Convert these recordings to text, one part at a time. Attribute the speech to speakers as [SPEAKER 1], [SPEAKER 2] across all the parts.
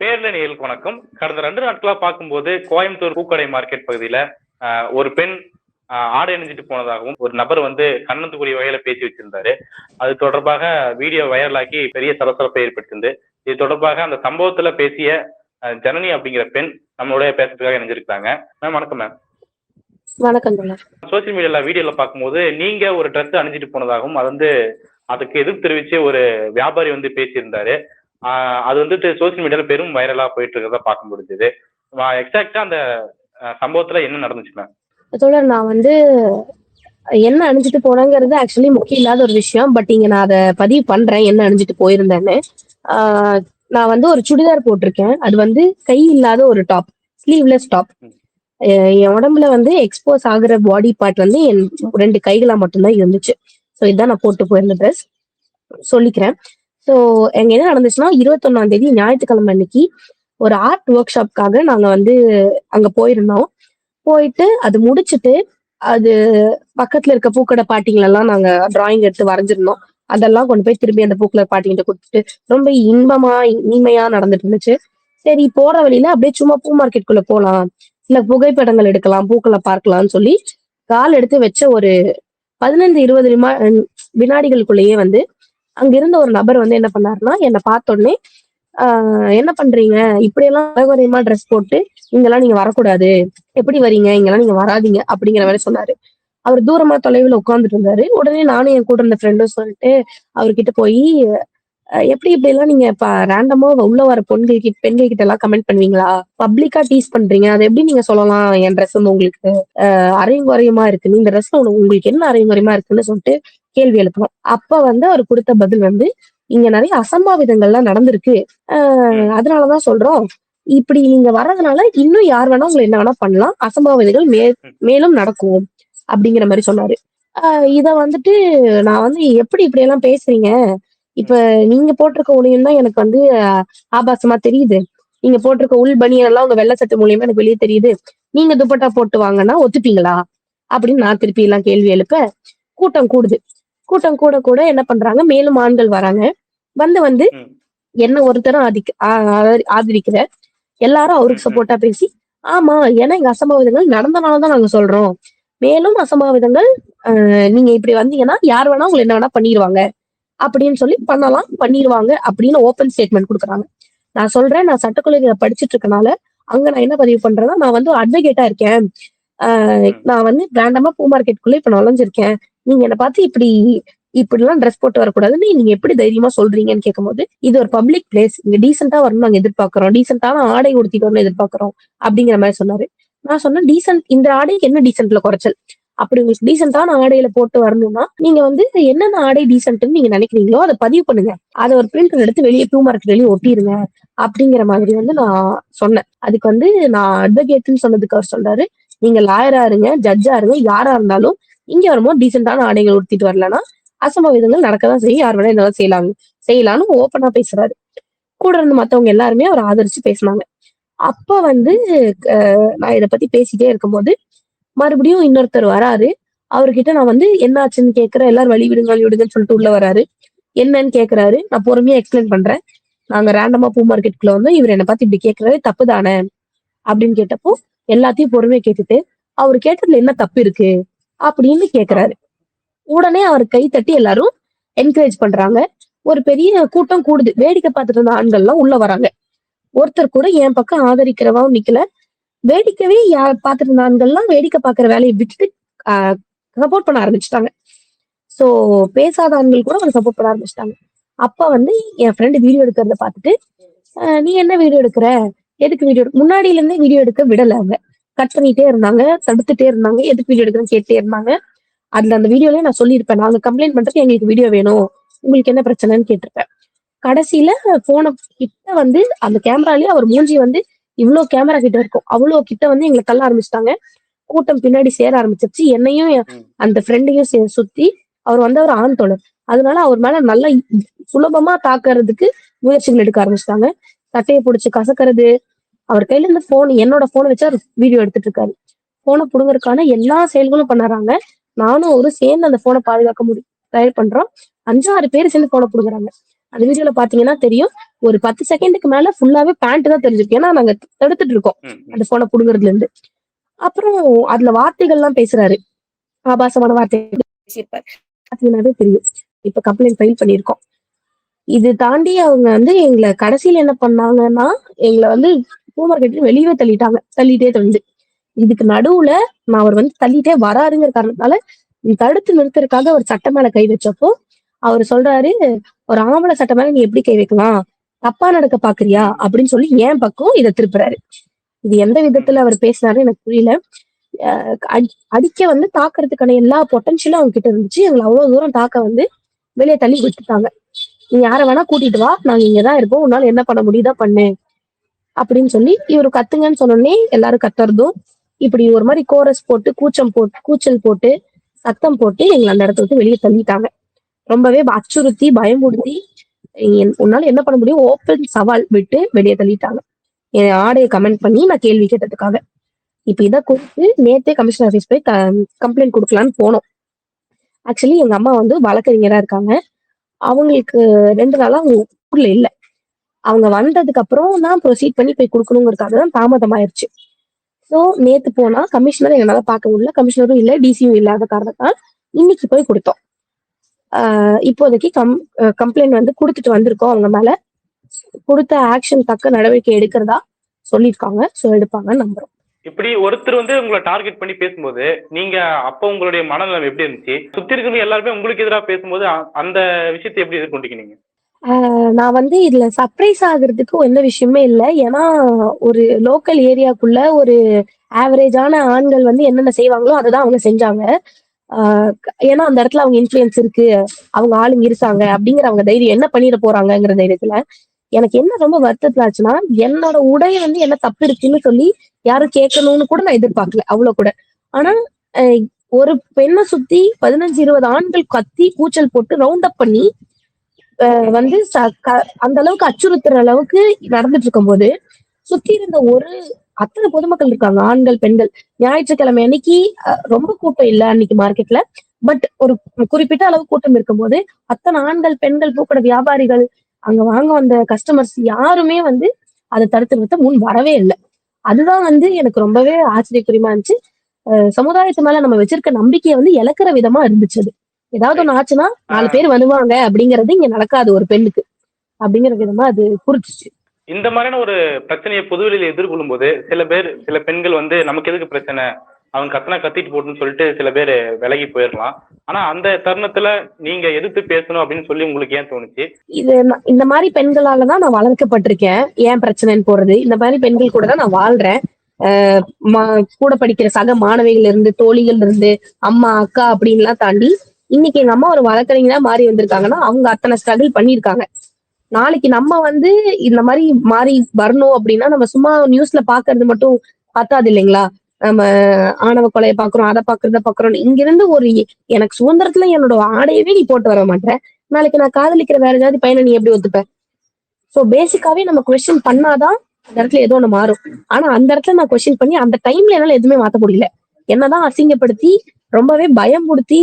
[SPEAKER 1] பேர்ல நேயலுக்கு வணக்கம். கடந்த ரெண்டு நாட்களா பார்க்கும்போது கோயம்புத்தூர் பூக்கடை மார்க்கெட் பகுதியில ஒரு பெண் ஆடை அணிஞ்சிட்டு போனதாகவும் ஒரு நபர் வந்து கண்ணத்துக்குரிய வகையில பேசி வச்சிருந்தாரு. அது தொடர்பாக வீடியோ வைரலாக்கி பெரிய சலசலப்பை ஏற்படுத்திருந்து இது தொடர்பாக அந்த சம்பவத்துல பேசிய ஜனனி அப்படிங்கிற பெண் நம்மளுடைய பேசுறதுக்காக இணைஞ்சிருக்காங்க மேம் வணக்கம் மேம்.
[SPEAKER 2] வணக்கம்
[SPEAKER 1] சோசியல் மீடியால வீடியோல பார்க்கும்போது நீங்க ஒரு ட்ரெஸ் அணிஞ்சிட்டு போனதாகவும் அது வந்து அதுக்கு எதிர்ப்பு தெரிவிச்சு ஒரு வியாபாரி வந்து பேசியிருந்தாரு. அது வந்துட்டு சோசியல் மீடியால பெரும் வைரலா போயிட்டு இருக்கிறத பார்க்க முடிஞ்சது. எக்ஸாக்டா அந்த சம்பவத்துல என்ன நடந்துச்சு மேம்
[SPEAKER 2] தோழர் நான் வந்து என்ன அணிஞ்சிட்டு போனேங்கிறது ஆக்சுவலி முக்கியம் இல்லாத ஒரு விஷயம். பட் இங்க நான் அதை பதிவு பண்றேன் என்ன அணிஞ்சிட்டு போயிருந்தேன்னு. நான் வந்து ஒரு சுடிதார் போட்டிருக்கேன். அது வந்து கை இல்லாத ஒரு டாப் ஸ்லீவ்லெஸ் டாப் என் உடம்புல வந்து எக்ஸ்போஸ் ஆகுற பாடி பார்ட் வந்து என் ரெண்டு கைகளா மட்டும்தான் இருந்துச்சு. ஸோ இதான் நான் போட்டு போயிருந்த ட்ரெஸ் சொல்லிக்கிறேன். ஸோ எங்க என்ன நடந்துச்சுன்னா இருபத்தொன்னாம் தேதி ஞாயிற்றுக்கிழமை அன்னைக்கு ஒரு ஆர்ட் ஒர்க் ஷாப்காக நாங்க வந்து அங்க போயிருந்தோம். போயிட்டு அது முடிச்சிட்டு அது பக்கத்துல இருக்க பூக்கடை பாட்டிங்களெல்லாம் நாங்க டிராயிங் எடுத்து வரைஞ்சிருந்தோம். அதெல்லாம் கொண்டு போய் திரும்பி அந்த பூக்கடை பாட்டிங்கிட்ட கொடுத்துட்டு ரொம்ப இன்பமா இனிமையா நடந்துட்டு இருந்துச்சு. சரி போற வழியில அப்படியே சும்மா பூ மார்க்கெட்டுக்குள்ள போலாம். இல்ல புகைப்படங்கள் எடுக்கலாம் பூக்களை பார்க்கலாம்னு சொல்லி கால் எடுத்து வச்ச ஒரு பதினைந்து இருபது விமா வினாடிகளுக்குள்ளேயே வந்து அங்க இருந்த ஒரு நபர் வந்து என்ன பண்ணாருன்னா என்னை பார்த்தோடனே ஆஹ் என்ன பண்றீங்க? இப்படியெல்லாம் அழகுறையமா ட்ரெஸ் போட்டு இங்கெல்லாம் நீங்க வரக்கூடாது. எப்படி வரீங்க? இங்கெல்லாம் நீங்க வராதீங்க. அப்படிங்கிற மாதிரி சொன்னாரு. அவர் தூரமா தொலைவில் உட்காந்துட்டு இருந்தாரு. உடனே நானும் என் கூட இருந்த ஃப்ரெண்டும் சொல்லிட்டு அவர்கிட்ட போய் எப்படி இப்படி எல்லாம் நீங்க இப்ப ரேண்டமா உள்ள வர பெண்கள் கிட்ட பெண்கள் கிட்ட எல்லாம் கமெண்ட் பண்ணுவீங்களா? பப்ளிக்கா டீஸ் பண்றீங்க. அதை எப்படி நீங்க சொல்லலாம்? என் ட்ரெஸ் வந்து உங்களுக்கு அஹ் அரையும் குறையுமா இருக்கு இந்த ட்ரெஸ் உங்களுக்கு என்ன அரையும் குறையுமா இருக்குன்னு சொல்லிட்டு கேள்வி எழுப்பணும். அப்ப வந்து அவர் கொடுத்த பதில் வந்து இங்க நிறைய அசம்பாவிதங்கள்லாம் நடந்திருக்கு. ஆஹ் அதனாலதான் சொல்றோம். இப்படி நீங்க வர்றதுனால இன்னும் யார் வேணா உங்களை என்ன வேணா பண்ணலாம். அசம்பாவிதங்கள் மே மேலும் நடக்கும் அப்படிங்கிற மாதிரி சொன்னாரு. ஆஹ் இத வந்துட்டு நான் வந்து எப்படி இப்படி எல்லாம் பேசுறீங்க? இப்ப நீங்க போட்டிருக்க உடையும் தான் எனக்கு வந்து ஆபாசமா தெரியுது. நீங்க போட்டிருக்க உள் பனியன் எல்லாம் உங்க வெள்ளை சத்து மூலியமா எனக்கு வெளியே தெரியுது. நீங்க துப்பட்டா போட்டு வாங்கன்னா ஒத்துப்பீங்களா? அப்படின்னு நான் திருப்பி எல்லாம் கேள்வி எழுப்ப கூட்டம் கூடுது. கூட்டம் கூட கூட என்ன பண்றாங்க மேலும் ஆண்கள் வராங்க. வந்து வந்து. என்ன ஒருத்தரும் ஆதரி- ஆதரிக்கிற எல்லாரும் அவருக்கு. சப்போர்ட்டா பேசி ஆமா ஏன்னா இங்க அசம்பாவிதங்கள் நடந்தனாலதான் நாங்க சொல்றோம். மேலும் அசம்பாவிதங்கள் நீங்க இப்படி வந்தீங்கன்னா யார் வேணா உங்களை என்ன வேணா பண்ணிடுவாங்க அப்படின்னு சொல்லி பண்ணலாம் பண்ணிடுவாங்க அப்படின்னு ஓப்பன் ஸ்டேட்மெண்ட் கொடுக்குறாங்க. நான் சொல்றேன் நான் சட்டக்கல்லூரியில படிச்சுட்டு இருக்கனால அங்க நான் என்ன பதிவு பண்றேன்னா நான் வந்து அட்வொகேட்டா இருக்கேன். ஆஹ் நான் வந்து ரேண்டமா பூ மார்க்கெட்டுக்குள்ள இப்ப நுழைஞ்சிருக்கேன். நீங்க என்ன பார்த்து இப்படி இப்படி எல்லாம் ட்ரெஸ் போட்டு வரக்கூடாதுன்னு நீங்க எப்படி தைரியமா சொல்றீங்கன்னு கேட்கும்போது இது ஒரு பப்ளிக் பிளேஸ் இங்க டீசெண்டா வரணும் நாங்க எதிர்பார்க்கிறோம். டீசென்டான ஆடை உடுத்திட்டு வரணும் எதிர்பார்க்கிறோம் அப்படிங்கிற மாதிரி சொன்னாரு. நான் சொன்னேன் டீசென்ட் இந்த ஆடைக்கு என்ன டீசென்ட்ல குறைச்சல்? அப்படி உங்களுக்கு டீசென்டான ஆடையில போட்டு வரணும்னா நீங்க வந்து என்னென்ன ஆடை டீசென்ட்னு நீங்க நினைக்கிறீங்களோ அதை பதிவு பண்ணுங்க. அதை ஒரு பிரிண்ட் எடுத்து வெளியே பூ மார்க்கெட் வெளியே ஒட்டிடுங்க அப்படிங்கிற மாதிரி வந்து நான் சொன்னேன். அதுக்கு வந்து நான் அட்வொகேட்னு சொன்னதுக்கு அவர் சொல்றாரு நீங்க லாயரா இருங்க ஜட்ஜா இருங்க யாரா இருந்தாலும் இங்க வரும்போது டீசெண்டான ஆடைகள் உடுத்திட்டு வரலன்னா அசம்பாவிதங்கள் நடக்கதான் செய்யும். யார் வேணா இதெல்லாம் செய்யலாம் செய்யலாம்னு ஓப்பனா பேசுறாரு. கூட இருந்து மத்தவங்க எல்லாருமே அவர் ஆதரிச்சு பேசினாங்க. அப்ப வந்து நான் இதை பத்தி பேசிட்டே இருக்கும்போது மறுபடியும் இன்னொருத்தர் வராரு. அவர்கிட்ட நான் வந்து என்னாச்சுன்னு கேக்குறேன் எல்லாரும் வழி விடுங்க வழி விடுங்கன்னு சொல்லிட்டு உள்ள வராரு. என்னன்னு கேக்குறாரு. நான் பொறுமையா எக்ஸ்பிளைன் பண்றேன். நாங்க ரேண்டமா பூ மார்க்கெட்டுக்குள்ள வந்து இவர் என்னை பார்த்து இப்படி கேக்குறாரு தப்பு தானே அப்படின்னு கேட்டப்போ எல்லாத்தையும் பொறுமையா கேட்டுட்டு அவர் கேட்டதுல என்ன தப்பு இருக்கு? அப்படின்னு கேக்குறாரு. உடனே அவர் கை தட்டி எல்லாரும் என்கரேஜ் பண்றாங்க. ஒரு பெரிய கூட்டம் கூடுது. வேடிக்கை பார்த்துட்டு இருந்த ஆண்கள்லாம் உள்ள வராங்க. ஒருத்தர் கூட என் பக்கம் ஆதரிக்கிறவாவும் நிக்கல. வேடிக்கவே யார் பார்த்துட்டு இருந்த ஆண்கள்லாம் வேடிக்கை பார்க்குற வேலையை விட்டுட்டு சப்போர்ட் பண்ண ஆரம்பிச்சிட்டாங்க. சோ பேசாத ஆண்கள் கூட அவங்க சப்போர்ட் பண்ண ஆரம்பிச்சிட்டாங்க. அப்ப வந்து என் ஃப்ரெண்டு வீடியோ எடுக்கிறத பார்த்துட்டு நீ என்ன வீடியோ எடுக்கிற? எதுக்கு வீடியோ முன்னாடியில இருந்தே வீடியோ எடுக்க விடல அவங்க. கட் பண்ணிட்டே இருந்தாங்க தடுத்துட்டே இருந்தாங்க எதுக்கு வீடியோ எடுக்கணும்னு கேட்டே இருந்தாங்க. அதுல அந்த வீடியோலயே நான் சொல்லியிருப்பேன் நாங்க கம்ப்ளைண்ட் பண்றதுக்கு எங்களுக்கு வீடியோ வேணும். உங்களுக்கு என்ன பிரச்சனைன்னு கேட்டிருப்பேன். கடைசியில போன கிட்ட வந்து அந்த கேமராலயே அவர் மூஞ்சி வந்து இவ்வளவு கேமரா கிட்ட இருக்கும். அவ்வளவு கிட்ட வந்து எங்களை தள்ள ஆரம்பிச்சிட்டாங்க. கூட்டம் பின்னாடி சேர ஆரம்பிச்சிருச்சு. என்னையும் அந்த ஃப்ரெண்டையும் சே- சுத்தி அவர் வந்து அவர் ஆண் தோழர். அதனால அவர் மேல நல்லா சுலபமா தாக்குறதுக்கு முயற்சிகள் எடுக்க ஆரம்பிச்சிட்டாங்க. சட்டையை பிடிச்சி கசக்கிறது அவர் கையில இருந்து போன் என்னோட போனை வச்சு அவர் வீடியோ எடுத்துட்டு இருக்காரு போனை புடுங்கறதுக்கான எல்லா செயல்களும் பண்ணறாங்க. நானும் அவரும் சேர்ந்து அந்த போனை பாதுகாக்க முடியும் ட்ரை பண்றோம். அஞ்சாறு பேர் சேர்ந்து போனை புடுங்குறாங்க. அந்த வீடியோல பாத்தீங்கன்னா தெரியும். ஒரு பத்து செகண்டுக்கு மேல ஃபுல்லாவே பேண்ட் தான் தெரிஞ்சிருக்கு. ஏன்னா நாங்க தடுத்துட்டு இருக்கோம். அந்த போனை புடுங்குறதுல இருந்து அப்புறம் அதுல வார்த்தைகள் எல்லாம் பேசுறாரு. ஆபாசமான வார்த்தைகள் பேசியிருப்பாரு. தெரியும். இப்ப கம்ப்ளைண்ட் ஃபைல் பண்ணியிருக்கோம். இது தாண்டி அவங்க வந்து எங்களை கடைசியில என்ன பண்ணாங்கன்னா எங்களை வந்து பூ மார்க்கெட் வெளியவே தள்ளிட்டாங்க. தள்ளிட்டே தந்து இதுக்கு நடுவுல நான் அவர் வந்து தள்ளிட்டே வராருங்கிற காரணத்தால தடுத்து நிறுத்துறதுக்காக ஒரு சட்டை மேல கை வச்சப்போ அவர் சொல்றாரு ஒரு ஆம்பளை சட்டை மேல நீ எப்படி கை வைக்கலாம்? தப்பா நடக்க பாக்குறியா? அப்படின்னு சொல்லி ஏன் பக்கம் இதை திருப்புறாரு. இது எந்த விதத்துல அவர் பேசினாரு எனக்கு புரியல. அஹ் அடிக்க வந்து தாக்குறதுக்கான எல்லா பொட்டன்ஷியலும் அவங்க கிட்ட இருந்துச்சு. எங்களை அவ்வளவு தூரம் தாக்க வந்து வெளியே தள்ளி விட்டுட்டாங்க. நீ யார வேணா கூட்டிட்டு வா. நாங்க இங்கதான் இருப்போம் உன்னால என்ன பண்ண முடியுதா பண்ணு. அப்படின்னு சொல்லி இவர் கத்துங்கன்னு சொன்னோடனே எல்லாரும் கத்துறதும் இப்படி ஒரு மாதிரி கோரஸ் போட்டு கூச்சம் போட்டு கூச்சல் போட்டு சத்தம் போட்டு எங்களை அந்த இடத்த விட்டு வெளியே தள்ளிட்டாங்க. ரொம்பவே அச்சுறுத்தி பயமுறுத்தி என்- உன்னால என்ன பண்ண முடியும்? ஓப்பன் சவால் விட்டு வெளியே தள்ளிட்டாங்க. என் ஆடையை கமெண்ட் பண்ணி நான் கேள்வி கேட்டதுக்காக. இப்ப இதை குறித்து நேத்தே கமிஷனர் ஆஃபீஸ் போய் கம்ப்ளைண்ட் கொடுக்கலான்னு போனோம். ஆக்சுவலி எங்க அம்மா வந்து வழக்கறிஞரா இருக்காங்க. அவங்களுக்கு ரெண்டு நாளா அவங்க ஊர்ல இல்லை. அவங்க வந்ததுக்கு அப்புறம் தான் ப்ரொசீட் பண்ணி போய் கொடுக்கணுங்கிறதுக்காக தான் தாமதமாயிருச்சு. ஸோ நேத்து போனா கமிஷனர் எங்களால பார்க்க முடியல. கமிஷனரும் இல்லை டிசியும் இல்லாத காரணத்தால் இன்னைக்கு போய் கொடுத்தோம். இப்போதைக்கு கம் கம்ப்ளைண்ட் வந்து கொடுத்துட்டு வந்திருக்கோம் அவங்க மேல. கொடுத்த ஆக்ஷன் தக்க நடவடிக்கை எடுக்கிறதா சொல்லியிருக்காங்க. ஸோ எடுப்பாங்கன்னு நம்புறோம்.
[SPEAKER 1] இப்படி ஒருத்தர் வந்து உங்களை டார்கெட் பண்ணி பேசும்போது நீங்க அப்போ உங்களுடைய மனநலம் எப்படி இருந்துச்சு? சுத்தி இருக்கிறவங்க எல்லாருமே உங்களுக்கு எதிராக பேசும்போது அந்த விஷயத்தை எப்படி எதிர்கொண்டீங்க நீங்க?
[SPEAKER 2] நான் வந்து இதுல சர்ப்ரைஸ் ஆகுறதுக்கு எந்த விஷயமே இல்லை. ஏன்னா ஒரு லோக்கல் ஏரியாக்குள்ள ஒரு ஆவரேஜான ஆண்கள் வந்து என்னென்ன செய்வாங்களோ அதை தான் அவங்க செஞ்சாங்க. ஆஹ் ஏன்னா அந்த இடத்துல அவங்க இன்ஃபுளுயன்ஸ் இருக்கு. அவங்க ஆளுங்க இருக்காங்க அப்படிங்கிற அவங்க தைரியம் என்ன பண்ணிட போறாங்கங்கிற தைரியத்துல எனக்கு என்ன ரொம்ப வருத்தத்துல ஆச்சுன்னா என்னோட உடை வந்து என்ன தப்பு இருக்குன்னு சொல்லி யாரும் கேட்கணும்னு கூட நான் எதிர்பார்க்கல அவ்வளவு கூட. ஆனா ஒரு பெண்ணை சுத்தி பதினஞ்சு இருபது ஆண்கள் கத்தி கூச்சல் போட்டு ரவுண்ட் அப் பண்ணி வந்து ச- க- அந்த அளவுக்கு அச்சுறுத்துற அளவுக்கு நடந்துட்டு இருக்கும் போது சுத்தி இருந்த ஒரு அத்தனை பொதுமக்கள் இருக்காங்க ஆண்கள் பெண்கள். ஞாயிற்றுக்கிழமை அன்னைக்கு ரொம்ப கூட்டம் இல்ல அன்னைக்கு மார்க்கெட்ல. பட் ஒரு குறிப்பிட்ட அளவு கூட்டம் இருக்கும்போது அத்தனை ஆண்கள் பெண்கள் பூக்கடை வியாபாரிகள் அங்க வாங்க வந்த கஸ்டமர்ஸ் யாருமே வந்து அதை தடுத்து நிறுத்த முன் வரவே இல்லை. அதுதான் வந்து எனக்கு ரொம்பவே ஆச்சரியக்குரியமா இருந்துச்சு. சமுதாயத்து மேல நம்ம வச்சிருக்க நம்பிக்கையை வந்து இழக்கிற விதமா இருந்துச்சு அது. ஏதாவது ஒண்ணு ஆச்சுன்னா நாலு பேர் வருவாங்க அப்படிங்கறது இங்க நடக்காது ஒரு பெண்ணுக்கு. அப்படிங்கிற விதமா அது குறிச்சிச்சு.
[SPEAKER 1] இந்த மாதிரியான ஒரு பிரச்சனையை பொதுவெளியில எதிர்கொள்ளும் போது சில பேர் சில பெண்கள் வந்து நமக்கு எதுக்கு பிரச்சனை? அவங்க கத்தனா கத்திட்டு போட்டுன்னு சொல்லிட்டு சில பேர் விலகி போயிடலாம் ஆனா அந்த தருணத்துல நீங்க எதிர்த்து பேசணும் அப்படின்னு சொல்லி உங்களுக்கு ஏன் தோணுச்சு?
[SPEAKER 2] இது இந்த மாதிரி பெண்களால தான் நான் வளர்க்கப்பட்டிருக்கேன். ஏன் பிரச்சனைன்னு போறது. இந்த மாதிரி பெண்கள் கூட தான் நான் வாழ்றேன். கூட படிக்கிற சக மாணவிகள் இருந்து தோழிகள் இருந்து அம்மா அக்கா அப்படின்லாம் தாண்டி இன்னைக்கு எங்க அம்மா ஒரு வழக்கறிஞரா மாறி வந்திருக்காங்கன்னா அவங்க அத்தனை ஸ்ட்ரகிள் பண்ணியிருக்காங்க. நாளைக்கு நம்ம வந்து இந்த மாதிரி மாறி வரணும் அப்படின்னா நம்ம சும்மா நியூஸ்ல பாக்குறது மட்டும் பத்தாது இல்லைங்களா? நம்ம ஆணவ கொலையை பாக்குறோம் அதை பாக்குறத பாக்குறோம் இங்கிருந்து ஒரு எனக்கு சுதந்திரத்துல என்னோட ஆடையவே நீ போட்டு வர மாட்டேன் நாளைக்கு நான் காதலிக்கிற வேற ஏதாவது பையனை நீ எப்படி ஒத்துப்ப? சோ பேசிக்காவே நம்ம கொஸ்டின் பண்ணாதான் அந்த இடத்துல ஏதோ ஒண்ணு மாறும். ஆனா அந்த இடத்துல நான் கொஸ்டின் பண்ணி அந்த டைம்ல என்னால எதுவுமே மாத்த முடியல. என்னதான் அசிங்கப்படுத்தி ரொம்பவே பயமுடுத்தி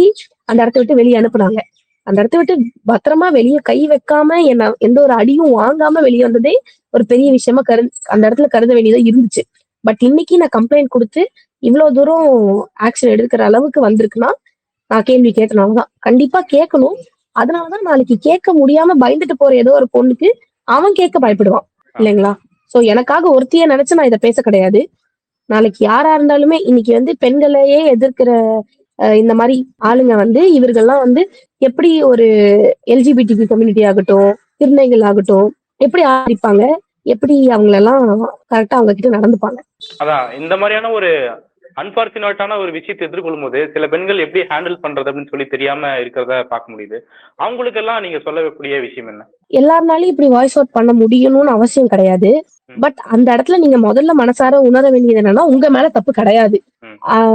[SPEAKER 2] அந்த இடத்த விட்டு வெளியே அனுப்புனாங்க. அந்த இடத்த விட்டு பத்திரமா வெளியே கை வைக்காம என்ன எந்த ஒரு அடியும் வாங்காம வெளியே வந்ததே ஒரு பெரிய விஷயமா கரு அந்த இடத்துல கருத வேண்டியதா இருந்துச்சு. பட் இன்னைக்கு நான் கம்ப்ளைண்ட் கொடுத்து இவ்வளவு தூரம் ஆக்ஷன் எடுக்கிற அளவுக்கு வந்திருக்குன்னா நான் கேள்வி கேட்டனாலதான் கண்டிப்பா கேட்கணும். அதனாலதான் நாளைக்கு கேட்க முடியாம பயந்துட்டு போற ஏதோ ஒரு பொண்ணுக்கு அவன் கேட்க பயப்படுவான். இல்லைங்களா? சோ எனக்காக ஒருத்திய நினைச்சு நான் இதை பேச கிடையாது. நாளைக்கு யாரா இருந்தாலுமே இன்னைக்கு வந்து பெண்களையே எதிர்க்கிற இந்த மாதிரி ஆளுங்க வந்து இவர்கள்லாம் வந்து எப்படி ஒரு எல்ஜிபிடி கம்யூனிட்டி ஆகட்டும் திருநங்கைகள் ஆகட்டும் எப்படி ஆதரிப்பாங்க எப்படி அவங்களெல்லாம் கரெக்டா அவங்க கிட்ட நடந்துப்பாங்க?
[SPEAKER 1] அதான் இந்த மாதிரியான ஒரு அன்பார்ச்சுனேட்டான ஒரு விஷயத்தை எதிர்கொள்ளும் போது சில பெண்கள் எப்படி ஹேண்டில் பண்றது அப்படின்னு சொல்லி தெரியாம இருக்கிறத பார்க்க முடியுது. அவங்களுக்கெல்லாம் நீங்க சொல்லக்கூடிய விஷயம் என்ன?
[SPEAKER 2] எல்லாருனாலும் இப்படி வாய்ஸ் அவுட் பண்ண முடியணும்னு அவசியம் கிடையாது. பட் அந்த இடத்துல நீங்க முதல்ல மனசார உணர வேண்டியது என்னன்னா உங்க மேல தப்பு கிடையாது.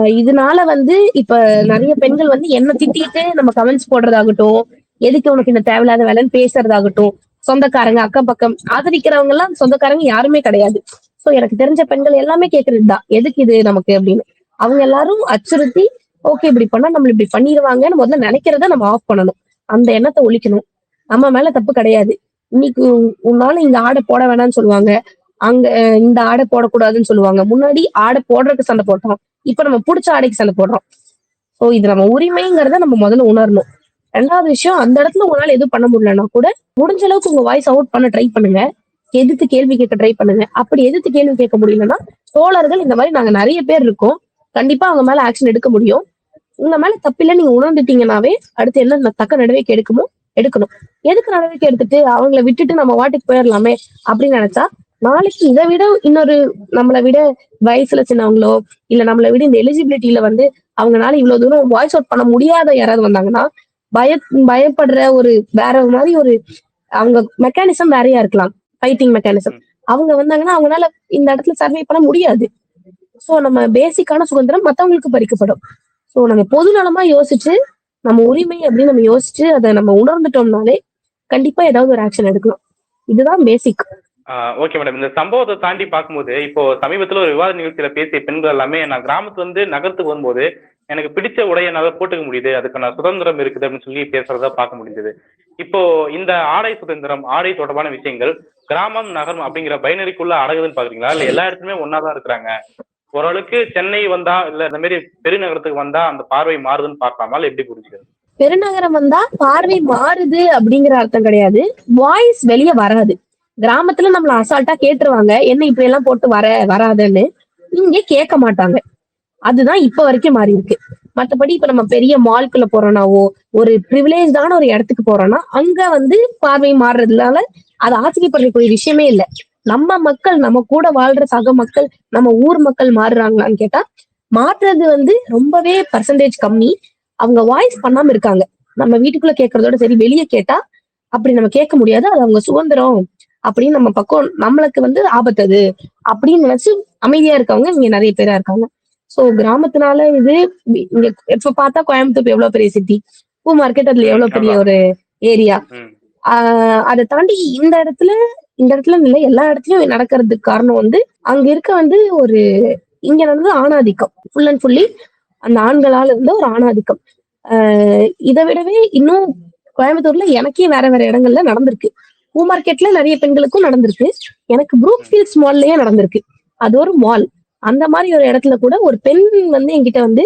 [SPEAKER 2] இதனால வந்து இப்ப நிறைய பெண்கள் வந்து என்ன திட்டிட்டு நம்ம கமெண்ட்ஸ் போடுறதாகட்டும் எதுக்கு உனக்கு இந்த தேவையில்லாத வேலைன்னு பேசுறதாகட்டும் சொந்தக்காரங்க அக்கம் பக்கம் ஆதரிக்கிறவங்க எல்லாம் சொந்தக்காரங்க யாருமே கிடையாது. சோ எனக்கு தெரிஞ்ச பெண்கள் எல்லாமே கேக்குறதுதான். எதுக்கு இது நமக்கு அப்படின்னு. அவங்க எல்லாரும் அச்சுறுத்தி ஓகே இப்படி பண்ணா நம்மள இப்படி பண்ணிடுவாங்கன்னு முதல்ல நினைக்கிறத நம்ம ஆஃப் பண்ணணும். அந்த எண்ணத்தை ஒழிக்கணும். நம்ம மேல தப்பு கிடையாது. இன்னைக்கு உன்- உன்னால இந்த ஆடை போட வேணாம்னு சொல்லுவாங்க. அங்க இந்த ஆடை போடக்கூடாதுன்னு சொல்லுவாங்க. முன்னாடி ஆடை போடுறதுக்கு சண்டை போட்டோம். இப்ப நம்ம பிடிச்ச ஆடைக்கு சண்டை போடுறோம். சோ இது நம்ம உரிமைங்கிறத நம்ம முதல்ல உணரணும். ரெண்டாவது விஷயம் அந்த இடத்துல உங்களால எதுவும் பண்ண முடியலன்னா கூட முடிஞ்ச அளவுக்கு உங்க வாய்ஸ் அவுட் பண்ண ட்ரை பண்ணுங்க. எதிர்த்து கேள்வி கேட்க ட்ரை பண்ணுங்க. அப்படி எதிர்த்து கேள்வி கேட்க முடியலன்னா தோழர்கள் இந்த மாதிரி நாங்க நிறைய பேர் இருக்கோம். கண்டிப்பா அவங்க மேல ஆக்ஷன் எடுக்க முடியும். உங்க மேல தப்பில்ல நீங்க உணர்ந்துட்டீங்கன்னாவே அடுத்து என்ன தக்க நடவடிக்கை எடுக்குமோ எடுக்கணும். எதுக்கு நடவடிக்கை எடுத்துட்டு அவங்கள விட்டுட்டு நம்ம வாட்டுக்கு போயிடலாமே அப்படின்னு நினைச்சா நாளைக்கு இதை விட இன்னொரு நம்மளை விட வயசுல சின்னவங்களோ இல்ல நம்மளை விட இந்த எலிஜிபிலிட்டியில வந்து அவங்கனால இவ்வளவு தூரம் வாய்ஸ் அவுட் பண்ண முடியாத யாராவது வந்தாங்கன்னா பய பயப்படுற ஒரு வேற மாதிரி ஒரு அவங்க மெக்கானிசம் வேறையா இருக்கலாம். ஃபைட்டிங் மெக்கானிசம் அவங்க வந்தாங்கன்னா அவங்களால இந்த இடத்துல சர்வை பண்ண முடியாது. சோ நம்ம பேசிக்கான சுதந்திரம் மத்தவங்களுக்கு பறிக்கப்படும். சோ நம்ம பொது நலமா யோசிச்சு நம்ம உரிமை அப்படின்னு நம்ம யோசிச்சு அதை நம்ம உணர்ந்துட்டோம்னாலே கண்டிப்பா ஏதாவது ஒரு ஆக்ஷன் எடுக்கலாம். இதுதான் பேசிக்
[SPEAKER 1] ஓகே மேடம் இந்த சம்பவத்தை தாண்டி பார்க்கும்போது இப்போ சமீபத்துல ஒரு விவாத நிகழ்ச்சியில பேசிய பெண்கள் எல்லாமே நான் கிராமத்துல இருந்து நகரத்துக்கு வரும்போது எனக்கு பிடிச்ச உடையை என்னால் போட்டுக்க முடியுது. அதுக்கான சுதந்திரம் இருக்குது அப்படின்னு சொல்லி பேசுறதா பார்க்க முடிஞ்சது. இப்போ இந்த ஆடை சுதந்திரம் ஆடை தொடர்பான விஷயங்கள் கிராமம் நகரம் அப்படிங்கிற பைனரிக்குள்ள அடகுதுன்னு பாக்குறீங்களா இல்ல எல்லா இடத்துலயுமே ஒன்னாதான் இருக்கிறாங்க? ஓரளவுக்கு சென்னை வந்தா இல்ல இந்த மாதிரி பெருநகரத்துக்கு வந்தா அந்த பார்வை மாறுதுன்னு பார்க்கலாமா? இல்ல எப்படி புரிஞ்சுக்கிறது?
[SPEAKER 2] பெருநகரம் வந்தா பார்வை மாறுது அப்படிங்கிற அர்த்தம் கிடையாது. வாய்ஸ் வெளியே வராது. கிராமத்துல நம்மள அசால்ட்டா கேட்டுருவாங்க. என்ன இப்படி எல்லாம் போட்டு வர வராதுன்னு இங்க கேட்க மாட்டாங்க. அதுதான் இப்ப வரைக்கும் மாறி இருக்கு. மத்தபடி இப்ப நம்ம பெரிய மால்குள்ள போறோம்னாவோ ஒரு ப்ரிவிலேஜான ஒரு இடத்துக்கு போறோம்னா அங்க வந்து பார்வை மாறுறதுனால அது ஆச்சரியப்படுறக்கூடிய விஷயமே இல்ல. நம்ம மக்கள் நம்ம கூட வாழ்ற சக மக்கள் நம்ம ஊர் மக்கள் மாறுறாங்களான்னு கேட்டா மாற்றுறது வந்து ரொம்பவே பர்சன்டேஜ் கம்மி. அவங்க வாய்ஸ் பண்ணாம இருக்காங்க. நம்ம வீட்டுக்குள்ள கேட்கறதோட சரி வெளியே கேட்டா அப்படி நம்ம கேட்க முடியாது. அது அவங்க சுதந்திரம். அப்படின்னு நம்ம பக்கம் நம்மளுக்கு வந்து ஆபத்து அது அப்படின்னு நினைச்சு அமைதியா இருக்கவங்க இங்க நிறைய பேரா இருக்காங்க. சோ கிராமத்தினால இது இங்க இப்ப பார்த்தா கோயம்புத்தூர் எவ்வளவு பெரிய சிட்டி பூ மார்க்கெட் அதுல எவ்வளவு பெரிய ஒரு ஏரியா ஆஹ் அதை தாண்டி இந்த இடத்துல இந்த இடத்துல இல்ல எல்லா இடத்துலயும் நடக்கிறதுக்கு காரணம் வந்து அங்க இருக்க வந்து ஒரு இங்க வந்து ஆணாதிக்கம். ஃபுல் அண்ட் ஃபுல்லி அந்த ஆண்களால இருந்த ஒரு ஆணாதிக்கம். ஆஹ் இதை விடவே இன்னும் கோயம்புத்தூர்ல எனக்கே வேற வேற இடங்கள்ல நடந்திருக்கு. பூ மார்க்கெட்ல நிறைய பெண்களுக்கும் நடந்திருக்கு. எனக்கு ப்ரூக் ஃபீல்ஸ் மால்லயே நடந்திருக்கு. அது ஒரு மால் அந்த மாதிரி ஒரு இடத்துல கூட ஒரு பெண் வந்து என்கிட்ட வந்து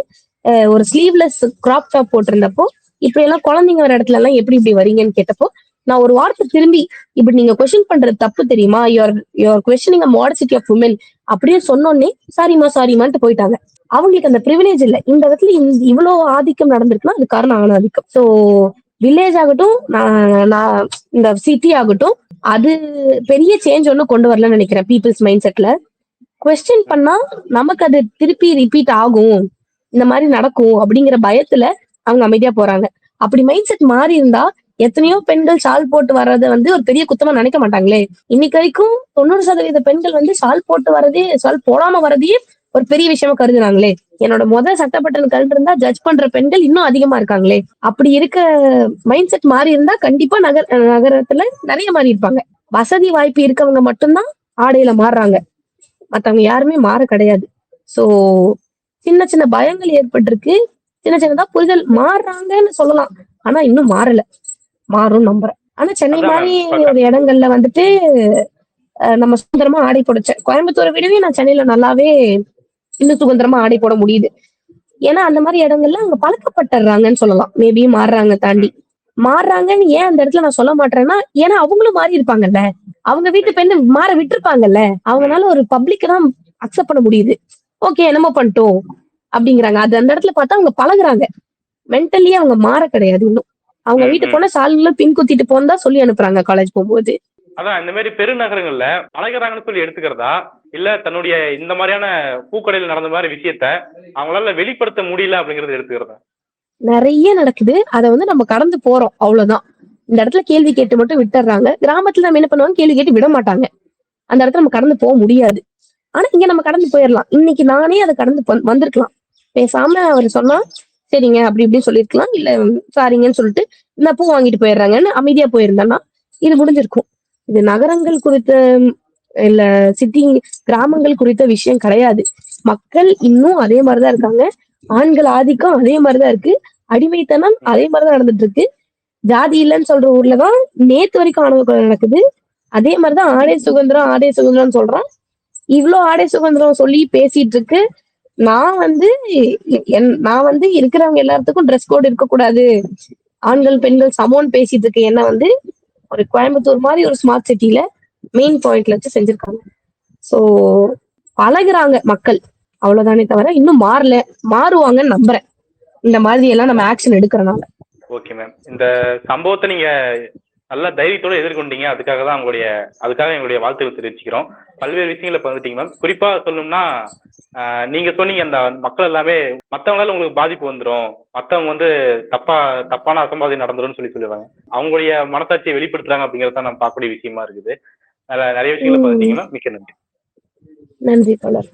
[SPEAKER 2] ஒரு ஸ்லீவ்லெஸ் கிராப் டாப் போட்டிருந்தப்போ இப்படி எல்லாம் குழந்தைங்க வர இடத்துல எல்லாம் எப்படி இப்படி வரீங்கன்னு கேட்டப்போ நான் ஒரு வார்த்தை திரும்பி இப்படி நீங்க கொஸ்டின் பண்றது தப்பு தெரியுமா? Your your questioning modesty of women அப்படியே சொன்னோன்னே சாரிமா சாரிமான்ட்டு போயிட்டாங்க. அவங்களுக்கு அந்த ப்ரிவிலேஜ் இல்ல. இந்த இடத்துல இவ்வளவு ஆதிக்கம் நடந்திருக்குன்னா அது காரணம் ஆணாதிக்கம். சோ வில்லேஜ் ஆகட்டும் நான் நான் இந்த சிட்டி ஆகட்டும் அது பெரிய சேஞ்ச் ஒன்றும் கொண்டு வரலன்னு நினைக்கிறேன் பீப்புள்ஸ் மைண்ட் செட்ல கொஸ்டின் பண்ணா நமக்கு அது திருப்பி ரிப்பீட் ஆகும். இந்த மாதிரி நடக்கும் அப்படிங்கிற பயத்துல அவங்க அமைதியா போறாங்க. அப்படி மைண்ட் செட் மாறி இருந்தா எத்தனையோ பெண்கள் ஷால் போட்டு வர்றதை வந்து ஒரு பெரிய குத்தமா நினைக்க மாட்டாங்களே. இன்னைக்கு வரைக்கும் தொண்ணூறு சதவீத பெண்கள் வந்து ஷால் போட்டு வரதே ஷால் போடாம வரதையே ஒரு பெரிய விஷயமா கருதுனாங்களே என்னோட முதல் சட்டப்பட்டன் கல்வி இருந்தா ஜட்ஜ் பண்ற பெண்கள் இன்னும் அதிகமா இருக்காங்களே. அப்படி இருக்க மைண்ட் செட் மாறி இருந்தா கண்டிப்பா நகர் நகரத்துல நிறைய மாறி இருப்பாங்க. வசதி வாய்ப்பு இருக்கவங்க மட்டும்தான் ஆடையில மாறுறாங்க. மத்தவங்க யாருமே மாற கிடையாது. சோ சின்ன சின்ன பயங்கள் ஏற்பட்டிருக்கு. சின்ன சின்னதா புரிதல் மாறுறாங்கன்னு சொல்லலாம். ஆனா இன்னும் மாறல. மாறும் நம்புறேன். ஆனா சென்னை மாதிரி. ஒரு இடங்கள்ல வந்துட்டு நம்ம சுதந்திரமா ஆடை போடுச்சேன் கோயம்புத்தூரை விடவே நான் சென்னையில நல்லாவே இன்னும் சுதந்திரமா ஆடை போட முடியுது. ஏன்னா அந்த மாதிரி இடங்கள்ல அவங்க பழக்கப்பட்டுறாங்கன்னு சொல்லலாம். மேபி மாறுறாங்க தாண்டி. மாறுறாங்கன்னு ஏன் அந்த இடத்துல நான் சொல்ல மாட்டேன்னா ஏன்னா அவங்களும் மாறி இருப்பாங்கல்ல. அவங்க வீட்டு பெண்ணு மாற விட்டுருப்பாங்கல்ல. அவங்களால ஒரு பப்ளிக் தான் அக்செப்ட் பண்ண முடியுது. ஓகே என்னமோ பண்ணிட்டோம் அப்படிங்கிறாங்க. அது அந்த இடத்துல பார்த்தா அவங்க பழகுறாங்க. மென்டலி அவங்க மாற கிடையாது இன்னும். அவங்க வீட்டு
[SPEAKER 1] ம்.
[SPEAKER 2] போனா சால்ல பின் குத்திட்டு போந்தா சொல்லி அனுப்புறாங்க காலேஜ் போகும்போது.
[SPEAKER 1] அதான் இந்த மாதிரி பெருநகரங்கள்ல பழகுறாங்கன்னு சொல்லி எடுத்துக்கிறதா? இல்ல தன்னுடைய இந்த மாதிரியான பூக்கடையில் நடந்த மாதிரி விஷயத்த அவங்களால வெளிப்படுத்த முடியல அப்படிங்கறது எடுத்துக்கிறதா?
[SPEAKER 2] நிறைய நடக்குது. அதை வந்து நம்ம கடந்து போறோம். அவ்வளவுதான். இந்த இடத்துல கேள்வி கேட்டு மட்டும் விட்டுறாங்க. கிராமத்துல நம்ம என்ன பண்ணுவாங்க? கேள்வி கேட்டு விட மாட்டாங்க. அந்த இடத்துல நம்ம கடந்து போக முடியாது. ஆனா இங்க நம்ம கடந்து போயிடலாம். இன்னைக்கு நானே அதை கடந்து வந்திருக்கலாம். பேசாம அவர் சொன்னா சரிங்க அப்படி இப்படின்னு சொல்லிருக்கலாம் இல்ல சாரிங்கன்னு சொல்லிட்டு இந்த பூ வாங்கிட்டு போயிடுறாங்கன்னு அமைதியா போயிருந்தேன்னா இது முடிஞ்சிருக்கும். இது நகரங்கள் குறித்த இல்ல சிட்டி கிராமங்கள் குறித்த விஷயம் கிடையாது. மக்கள் இன்னும் அதே மாதிரிதான் இருக்காங்க. ஆண்கள் ஆதிக்கம் அதே மாதிரிதான் இருக்கு. அடிமைத்தனம் அதே மாதிரிதான் நடந்துட்டு இருக்கு ஜாதி இல்லைன்னு சொல்ற ஊர்ல தான் நேத்து வரைக்கும் ஆணவ கொலை நடக்குது. அதே மாதிரிதான் ஆடை சுதந்திரம் ஆடை சுதந்திரம்னு சொல்றான். இவ்ளோ ஆடை சுதந்திரம் சொல்லி பேசிட்டு இருக்கு நான் வந்து என்- நான் வந்து இருக்கிறவங்க எல்லாத்துக்கும் ட்ரெஸ் கோட் இருக்கக்கூடாது. ஆண்கள் பெண்கள் சமோன்னு பேசிட்டு இருக்கு என்ன வந்து? ஒரு கோயம்புத்தூர் மாதிரி ஒரு ஸ்மார்ட் சிட்டியில மெயின் பாயிண்ட்ல வச்சு செஞ்சிருக்காங்க. சோ பழகுறாங்க மக்கள். அவ்வளவுதானே தவிர இன்னும் மாறல. மாறுவாங்கன்னு நம்புறேன். இந்த மாதிரி எல்லாம் நம்ம ஆக்ஷன் எடுக்கிறனால.
[SPEAKER 1] ஓகே மேம் இந்த சம்பவத்தை நீங்க நல்ல தைரியத்தோட எதிர்கொண்டீங்க. அதுக்காக தான் உங்களுடைய அதுக்காக எங்களுடைய வாழ்த்துக்கள் தெரிவிச்சுக்கிறோம். பல்வேறு விஷயங்களை பகிர்ந்துட்டீங்க மேம் குறிப்பா சொல்லணும்னா நீங்க சொன்னீங்க அந்த மக்கள் எல்லாமே மத்தவங்களால உங்களுக்கு பாதிப்பு வந்துரும். மத்தவங்க வந்து தப்பா தப்பான அசம்பாவிதம் நடந்துரும்னு சொல்லி சொல்லுவாங்க. அவங்களுடைய மனசாட்சியை வெளிப்படுத்துறாங்க அப்படிங்கறது தான் நம்ம பார்க்கக்கூடிய விஷயமா இருக்குது. நிறைய விஷயங்களை மேம் மிக்க நன்றி.
[SPEAKER 2] நன்றி தொடர்